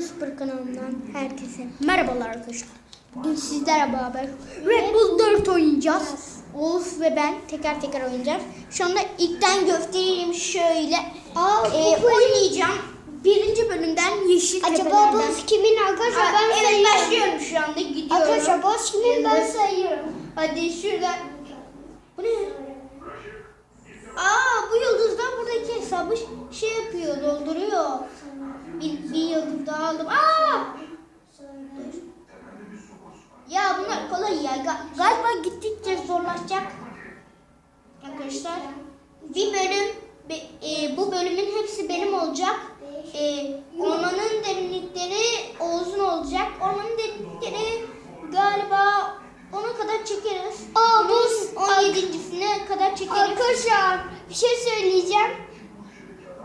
Spor kanalından herkese merhabalar arkadaşlar. Bugün sizlerle beraber Red Bull 4 oynayacağız. Oğuz ve ben teker teker oynayacağız. Şu anda ilkten göstereyim şöyle. Aa, bu Ee, oynayacağım. Birinci bölümden yeşil Acaba boss kimin arkadaşlar ben evet sayıyorum. başlıyorum şu anda gidiyorum. Arkadaşlar boss kimin ben sayıyorum. Hadi şurada. Bu ne? Aa bu yıldızlar buradaki hesabı şey yapıyor, dolduruyor. Bir, bir yıldız daha aldım. Aa! Dur. Ya bunlar kolay ya. Ga- galiba gittikçe zorlaşacak. Arkadaşlar bir bölüm be- e, bu bölümün hepsi benim olacak. E, ormanın derinlikleri Oğuz'un olacak. Ormanın derinlikleri galiba ona kadar çekeriz. Aa, bu- Onun 17.sine kadar çekeriz. Arkadaşlar bir şey söyleyeceğim.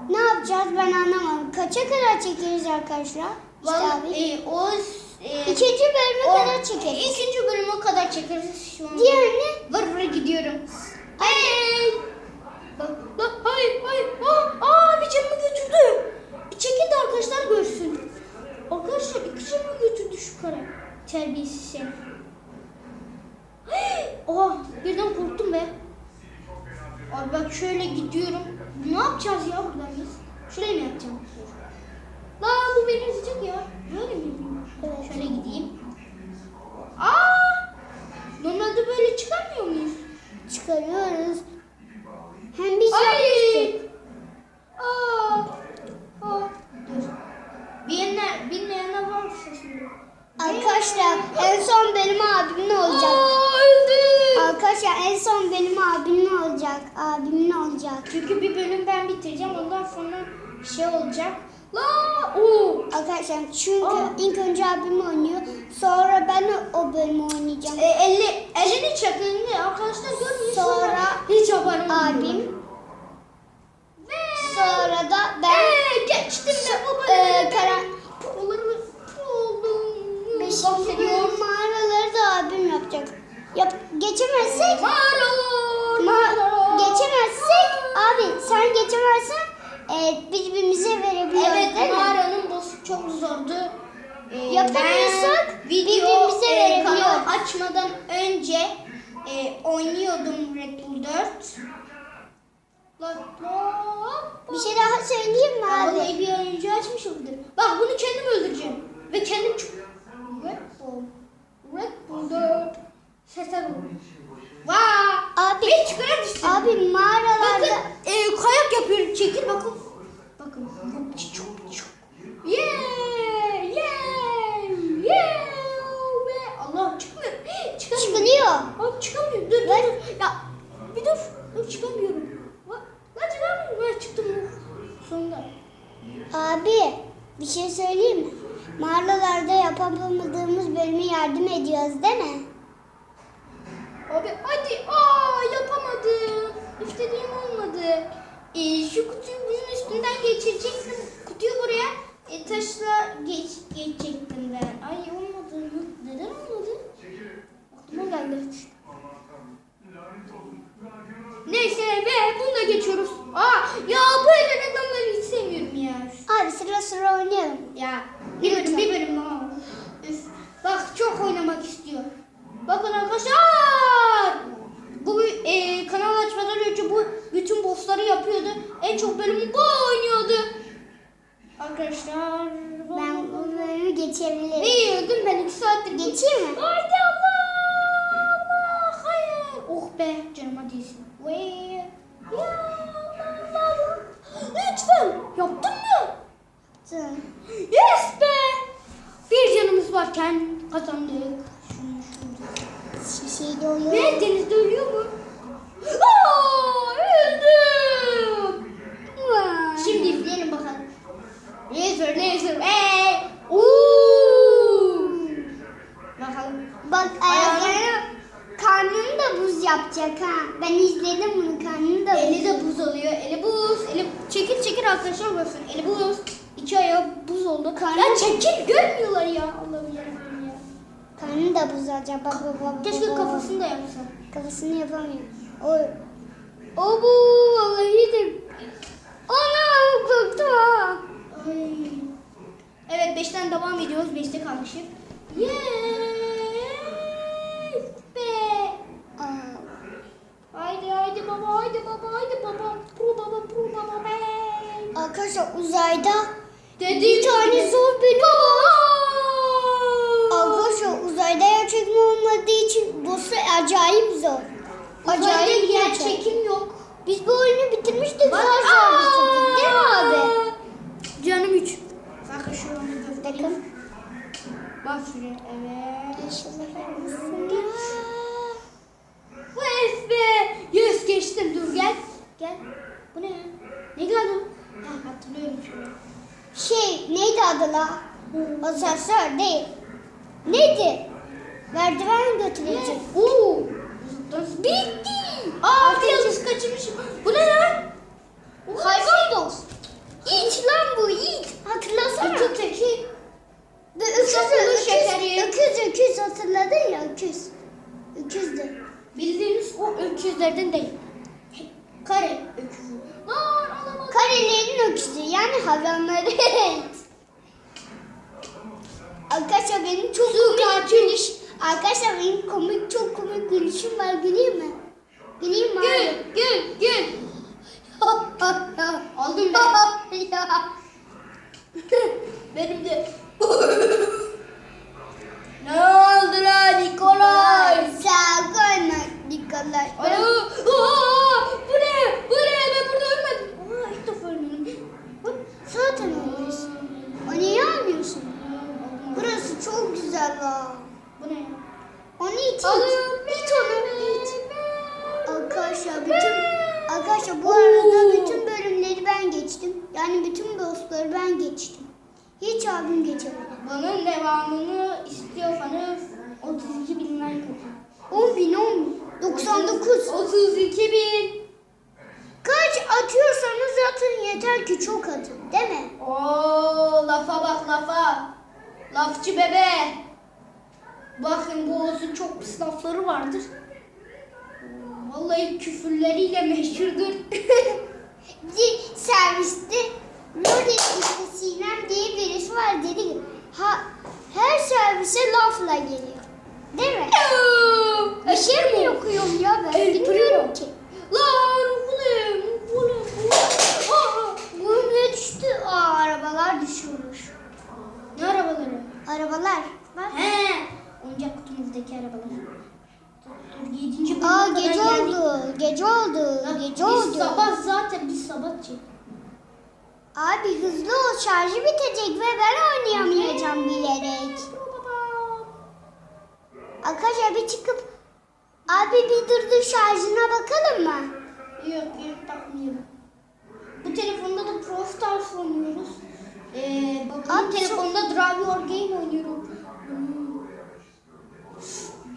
Ne yapacağız ben anlamadım. Kaça kadar çekeriz arkadaşlar? İşte Vallahi, abi. e, Oğuz e, İkinci bölüme o- kadar çekeriz. İkinci bölüme kadar çekeriz şu an. Diğerini Vır vır gidiyorum. Hey! Bak, bak, hayır, hayır. Aa, aa, bir canımı götürdü. Bir çekin de arkadaşlar görsün. Arkadaşlar iki canımı götürdü şu kara. Terbiyesiz şey. Oha, birden korktum be. Abi bak şöyle gidiyorum. Ne yapacağız ya buradan biz? Şöyle mi yapacağım? La bu beni ezecek ya. Böyle mi? Evet. Şöyle gideyim. Aa! Normalde böyle çıkamıyor muyuz? çıkarıyoruz. Hem biz Ay! yapmıştık. Aa! Aa! Dur. Bilmeyenler, bilmeyenler varsa şimdi. Arkadaşlar en son benim abimin olacak. Aa, öldüm. Arkadaşlar en son benim abimin olacak. Abimin olacak. Çünkü bir bölüm ben bitireceğim. Ondan sonra şey olacak. La! Oo! Arkadaşlar çünkü Aa. ilk önce abim oynuyor. Sonra ben o bölümü oynayacağım. E, elli, elini çakını arkadaşlar görmüyor. Sonra hiç yok. abim. Ve Sonra da ben Ee, geçtim de bu Ee, bölümü. karar- Oğullarımı oldum. beşinci bölüm mağaraları da abim yapacak. Yap geçemezsek Mağaralar, ma geçemezsek abi sen geçemezsen e, birbirimize verebiliyoruz Evet değil mi? mağaranın boss'u çok zordu. Ee, Yapamıyorsak birbirimize e, verebiliyoruz. açmadan önce e, oynuyordum Red Bull 4. La, la, Bir şey daha söyleyeyim mi abi? Vallahi bir oyuncu açmışımdır. Bak bunu kendim öldüreceğim. Ve kendim çok... Red Bull. Red Bull 4. Vur. Vaa! Abi- Bir çıkar düştüm. Abi Bakın mağaralarda e, kayak yapıyorum. Çekil bakın. Bakın. Çok çok. Yeah! Yeah! Yeah! Ve Allah çıkmıyor. Çıkamıyorum. çıkılıyor. Abi çıkamıyorum. Dur dur dur. Ya bir dur. Dur çıkamıyorum. Lan lan çıkamıyorum. Ha çıktım. Sonunda. Abi bir şey söyleyeyim mi? Mağaralarda yapamadığımız bölümü yardım ediyoruz değil mi? Abi hadi. Aa yapamadım. İstediğim olmadı. Ee, şu kutuyu bunun üstünden geçirecektim. Kutuyu buraya e, taşla geç, geçecektim ben. Ay olmadı. Neden olmadı? Aklıma geldi. Neyse ve bunu da geçiyoruz. Aa ya bu el adamları hiç sevmiyorum ya. Abi sıra sıra oynayalım. Ya bir bölüm bir bölüm daha. Bak çok oynamak istiyor. Bakın arkadaşlar. Bu e, kanal açmadan önce bu bütün bossları yapıyordu. En çok bölümü bu oynuyordu. Arkadaşlar. Ben bu bölümü geçebilirim. Ne öldüm ben iki saattir. Geçeyim mi? Haydi Allah. Allah. Hayır. Oh be canıma değsin. Ve ya Allah Allah. Lütfen. Yaptın mı? Dur. Yes be! Bir canımız varken kazandık. Şunu şunu. Şişeyi oluyor. Ve denizde ölüyor mu? Aa, öldüm. Şimdi izleyelim bakalım. Laser, laser, hey! Uuu! Bakalım. Bak ayaklarını karnını da buz yapacak ha. Ben izledim bunu karnını da. Eli de buz oluyor. Eli buz. Eli çekil çekil arkadaşlar bakın. Eli buz. İki ayağı buz oldu. Karnı- Ya çekil görmüyorlar ya. Allah'ım ya. Karnını da buz olacak. Bak bak bak. Keşke kafasını da yapsa. Kafasını yapamıyor. O, o bu vallahi de. Ana korktum ha. Evet 5'ten devam ediyoruz. 5'te kalmışız. Yes be. Aa, Haydi haydi baba haydi baba haydi baba. Pro baba pro baba be. arkadaşlar uzayda Dediğim bir tane zor bölüm var. Baba. Arkadaşlar uzayda yer çekimi olmadığı için boss'u acayip zor. Acayip Acayip yer çekim yok. Biz bu oyunu bitirmiştik zor Bak- zor bitirdik değil mi abi? Canım 3. Bakın şu an göstereyim. Bakın. Bak şuraya. Evet. İnşallah olmasın. Yes be. Yes geçtim. Dur gel. Gel. Bu ne ya? Ne geldi? Ha, hatırlıyorum şunu. Şey neydi adı la? Asansör değil. Neydi? Merdiven götürecek. Oo. Bitti. Aa bir yıldız kaçırmışım. Bu ne lan? Hayvan boss. İç lan bu iç. Hatırlasana. Öküz öküz, öküz, şekeri. öküz, öküz hatırladın ya öküz. Öküzdü. Bildiğiniz o öküzlerden değil. Kare öküzü. Lan alamadım. Karelerin öküzü yani hayvanları. Arkadaşlar benim çok komik gülüş. Arkadaşlar benim komik çok komik gülüşüm var güleyim mi? Güleyim mi Gül gül gül. Aldım ben. ya. Benim de. ne oldu lan Nikolay? Sağ koyma Nikolay. Aa, aa, bu ne? Bu ne? Ben burada ölmedim. Aa, ilk defa ölmedim. Zaten öylesin. O niye almıyorsun? Burası çok güzel la. Bu ne ya? Onu it. Alıyorum. İt onu it. Arkadaşlar bütün Arkadaşlar bu arada bütün bölümleri ben geçtim. Yani bütün bossları ben geçtim. Hiç abim geçemedi. Bunun devamını istiyorsanız 32 bin like atın. 10 bin 10 bin. 99. 32 bin. Kaç atıyorsanız atın yeter ki çok atın. Değil mi? Oo lafa bak lafa. Lafçı bebe. Bakın bu Oğuz'un çok pis lafları vardır. Vallahi küfürleriyle meşhurdur. Bir serviste Nuri işte Sinem diye birisi var dedi ha, her servise lafla geliyor. Değil mi? Bir şey mi okuyorum ya ben? Bilmiyorum ki. Lan bu ne? Bu ne? Bu ne? Aa! Bu ne düştü? Aa arabalar düşüyormuş. Ne arabaları? Arabalar. Bak. He. Oyuncak kutumuzdaki arabalar. Dur, Yedinci bölüme Aa kadar gece geldik. Oldu. Gece oldu. Lan Gece biz oldu. sabah zaten biz sabah çek. Abi hızlı ol şarjı bitecek ve ben oynayamayacağım bilerek. Arkadaşlar bir çıkıp abi bir durdur şarjına bakalım mı? Yok yok bakmıyorum. Bu telefonda da Pro Stars oynuyoruz. Ee, Abi, telefonda Drive Your Game oynuyorum. Hmm.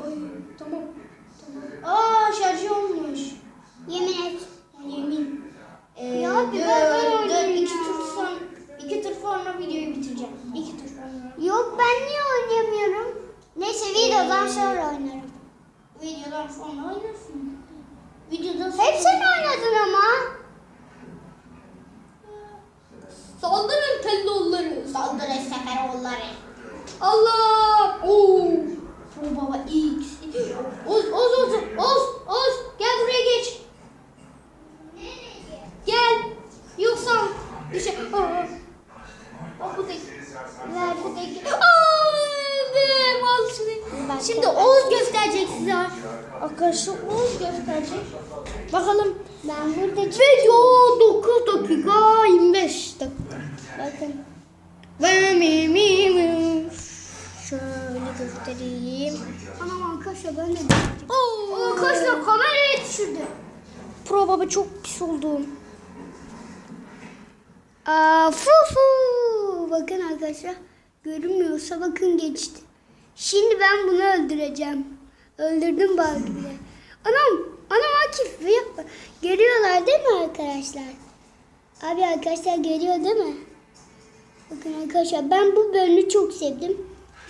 Ay tamam. tamam. Aa şarjı olmuş. Yemin et. Yemin. Ee, Ya bir ben oynayayım iki tur sonra, iki tur sonra videoyu bitireceğim. İki tur sonra. Yok ben niye oynayamıyorum? Neyse videodan sonra oynarım. Videodan sonra oynarsın. Videodan sonra. Hep sen oynadın ama. Saldırın Telloğulları. Saldırın Seferoğulları. Allah! Oo! Bu baba X. Oz, Oz, Oz, Oz, Oz. Gel buraya geç. Gel. Yoksa bir şey. Aa. Aa, bu. Ver bu değil. Aa, öldüm. Al şunu. Şimdi Oğuz gösterecek size. Arkadaşlar Oğuz gösterecek. Bakalım. Ben burada Video 9 dakika 25 dakika. Bakın. Ve mi mi mi. Şöyle göstereyim. Anam arkadaşlar ben de Oo. Arkadaşlar kamerayı düşürdü. Pro baba çok pis oldum. Aa, fu fu. Bakın arkadaşlar. Görünmüyorsa bakın geçti. Şimdi ben bunu öldüreceğim. Öldürdüm bile. Anam, anam Akif yapma. Değil mi arkadaşlar? Abi arkadaşlar görüyor değil mi? Bakın arkadaşlar ben bu bölümü çok sevdim.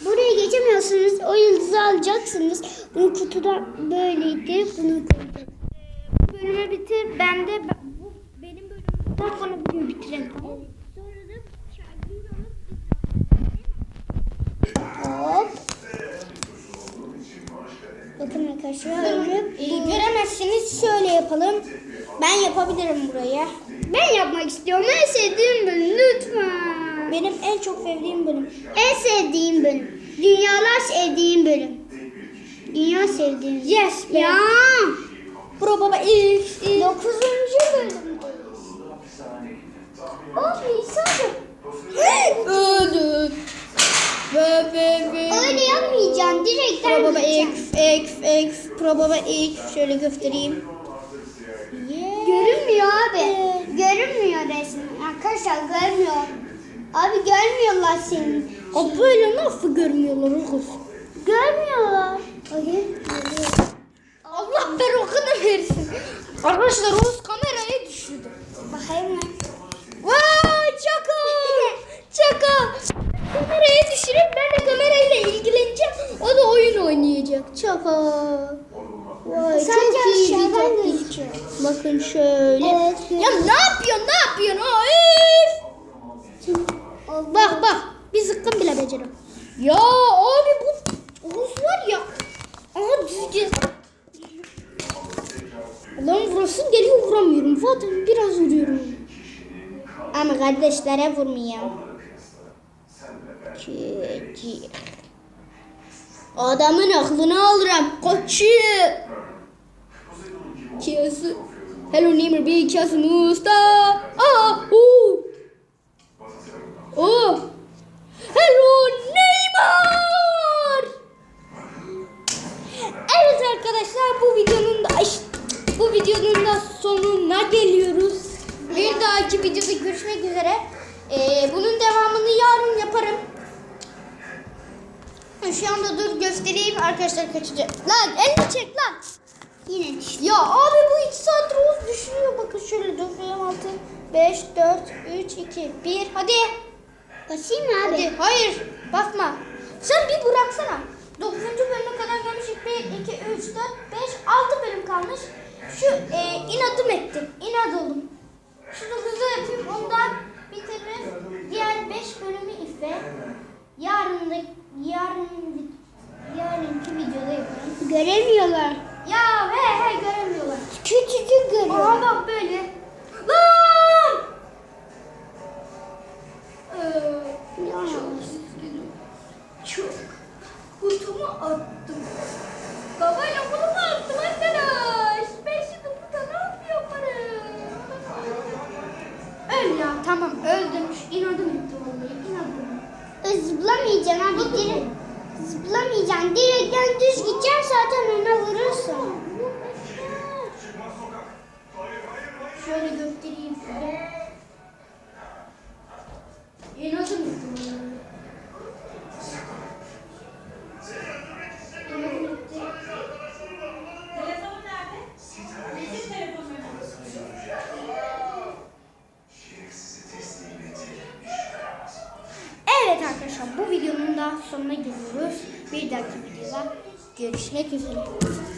Buraya geçemiyorsunuz. O yıldızı alacaksınız. Bunu kutudan böyleydi. Bunu. Bu bölümü bitir. Ben de ben bunu bugün bitirelim Hop. Bakın arkadaşlar örüp göremezsiniz şöyle yapalım. Ben yapabilirim burayı. Ben yapmak istiyorum. En sevdiğim bölüm lütfen. Benim en çok sevdiğim bölüm. En sevdiğim bölüm. Dünyalar sevdiğim bölüm. Dünya sevdiğim. Yes. Ya. Bro baba ilk. ilk. Dokuzuncu bölüm. Ve ve ve. Öyle yapmayacaksın. Direkten Pro Baba gideceksin. X, X, X, Pro Baba X. Şöyle göstereyim. Yeah. Görünmüyor abi. Görünmüyor resmen. Arkadaşlar görmüyor. Abi görmüyorlar seni. Abi böyle nasıl görmüyorlar kız? Görmüyorlar. Hayır. Allah berokunu versin. Arkadaşlar Oğuz kamerayı düşürdü. Bakayım mı? Çaka. Kamerayı düşürüp ben de kamerayla ilgileneceğim. O da oyun oynayacak. Çaka. Vay Sadece çok iyi bir taktik. Bakın şöyle. Evet, ya ne yapıyorsun? Ne yapıyorsun? Aa, üf. Bak bak. Bir zıkkım bile beceriyor. Ya abi bu Oğuz var ya. Aha düzgün. Lan vurasım geliyor vuramıyorum. Zaten biraz vuruyorum. Ama kardeşlere vurmayayım. Çekil. Adamın aklını alırım. Koçu. Kiası. Hello Neymar bir kiası Musta. Aa, uu. Oh. Hello Neymar. Evet arkadaşlar bu videonun da bu videonun da sonuna geliyoruz. Bir dahaki videoda görüşmek üzere. Ee, bunun devamını yarın yaparım. Şu anda dur göstereyim arkadaşlar kaçacak. Lan elini çek lan. Yine düştü. Ya abi bu 2 saattir Oğuz düşürüyor. Bakın şöyle 9, 6, 5, 4, 3, 2, 1. Hadi. Basayım mı abi? Hadi. Hayır. Basma. Sen bir bıraksana. 9. bölüme kadar gelmişik. 1, 2, 3, 4, 5, 6 bölüm kalmış. Şu e, inadım ettim. İnat oldum. Şunu hızlı yapayım. Ondan bitiririz. Diğer 5 bölümü ise yarın da yarın yarınki videoda yaparım. Göremiyorlar. Ya he he göremiyorlar. Küçücük görüyor. Aha bak böyle. Lan! Ee, Ya. çok kutumu attım. Babayla bunu mu attım arkadaş? Ben şimdi burada ne yapıyorum? Öl ya tamam öldüm. Şu inadım etti vallahi Zıplamayacaksın abi. Direkt zıplamayacaksın. Direkten düz gideceksin zaten ona vurursun. Şöyle göstereyim size. İnadım etti vallahi. İnadım etti. Telefonun nerede? Bizim telefonun Evet arkadaşlar bu videonun da sonuna geliyoruz. Bir dahaki videoda görüşmek üzere. Şöyle kapatayım.